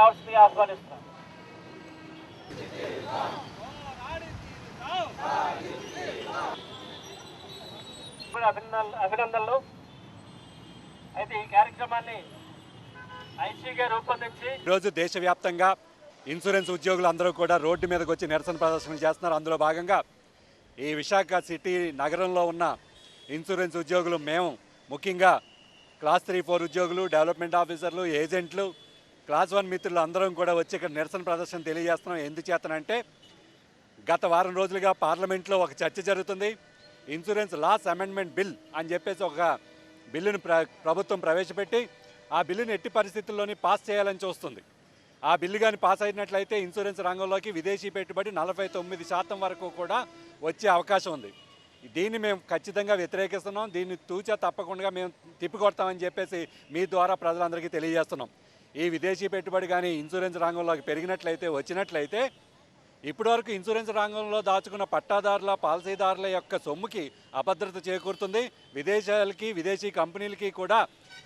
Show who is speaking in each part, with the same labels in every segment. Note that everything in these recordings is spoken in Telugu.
Speaker 1: రావాల్సిందిగా ఆహ్వానిస్తున్నాం అభినందనలు అభినందనలు. అయితే ఈ కార్యక్రమాన్ని ఐసీగా రూపొందించి
Speaker 2: ఈరోజు దేశవ్యాప్తంగా ఇన్సూరెన్స్ ఉద్యోగులు అందరూ కూడా రోడ్డు మీదకి వచ్చి నిరసన ప్రదర్శన చేస్తున్నారు. అందులో భాగంగా ఈ విశాఖ సిటీ నగరంలో ఉన్న ఇన్సూరెన్స్ ఉద్యోగులు మేము ముఖ్యంగా క్లాస్ త్రీ ఫోర్ ఉద్యోగులు డెవలప్మెంట్ ఆఫీసర్లు ఏజెంట్లు క్లాస్ వన్ మిత్రులు అందరం కూడా వచ్చి ఇక్కడ నిరసన ప్రదర్శన తెలియజేస్తున్నాం. ఎందుచేతనంటే గత వారం రోజులుగా పార్లమెంట్లో ఒక చర్చ జరుగుతుంది. ఇన్సూరెన్స్ లాస్ అమెండ్మెంట్ బిల్ అని చెప్పేసి ఒక బిల్లును ప్ర ప్రభుత్వం ప్రవేశపెట్టి ఆ బిల్లును ఎట్టి పరిస్థితుల్లోని పాస్ చేయాలని చూస్తుంది. ఆ బిల్లు కానీ పాస్ అయినట్లయితే ఇన్సూరెన్స్ రంగంలోకి విదేశీ పెట్టుబడి నలభై తొమ్మిది శాతం వరకు కూడా వచ్చే అవకాశం ఉంది. దీన్ని మేము ఖచ్చితంగా వ్యతిరేకిస్తున్నాం. దీన్ని తూచా తప్పకుండా మేము తిప్పికొడతామని చెప్పేసి మీ ద్వారా ప్రజలందరికీ తెలియజేస్తున్నాం. ఈ విదేశీ పెట్టుబడి కానీ ఇన్సూరెన్స్ రంగంలోకి పెరిగినట్లయితే వచ్చినట్లయితే ఇప్పటివరకు ఇన్సూరెన్స్ రంగంలో దాచుకున్న పట్టాదారుల పాలసీదారుల యొక్క సొమ్ముకి అభద్రత చేకూరుతుంది. విదేశాలకి విదేశీ కంపెనీలకి కూడా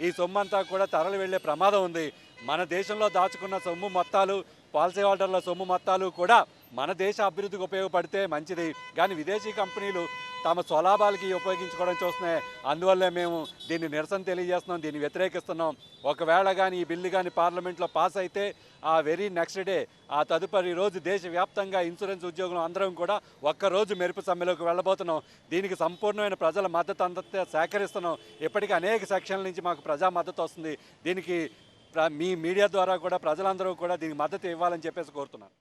Speaker 2: ఈ సొమ్ము అంతా కూడా తరలి వెళ్ళే ప్రమాదం ఉంది. మన దేశంలో దాచుకున్న సొమ్ము మొత్తాలు పాలసీ హోల్డర్ల సొమ్ము మొత్తాలు కూడా మన దేశ అభివృద్ధికి ఉపయోగపడితే మంచిది. కానీ విదేశీ కంపెనీలు తమ స్వలాభాలకి ఉపయోగించుకోవడం చూస్తున్నాయి అందువల్లే మేము దీన్ని నిరసన తెలియజేస్తున్నాం దీన్ని వ్యతిరేకిస్తున్నాం. ఒకవేళ కానీ ఈ బిల్లు కానీ పార్లమెంట్లో పాస్ అయితే ఆ వెరీ నెక్స్ట్ డే ఆ తదుపరి రోజు దేశవ్యాప్తంగా ఇన్సూరెన్స్ ఉద్యోగులు అందరం కూడా ఒక్కరోజు మెరుపు సమ్మెలోకి వెళ్ళబోతున్నాం. దీనికి సంపూర్ణమైన ప్రజల మద్దతు అంతా సేకరిస్తున్నాం. ఇప్పటికీ అనేక సెక్షన్ల నుంచి మాకు ప్రజా మద్దతు వస్తుంది. దీనికి మీ మీడియా ద్వారా కూడా ప్రజలందరూ కూడా దీనికి మద్దతు ఇవ్వాలని చెప్పేసి కోరుతున్నాను.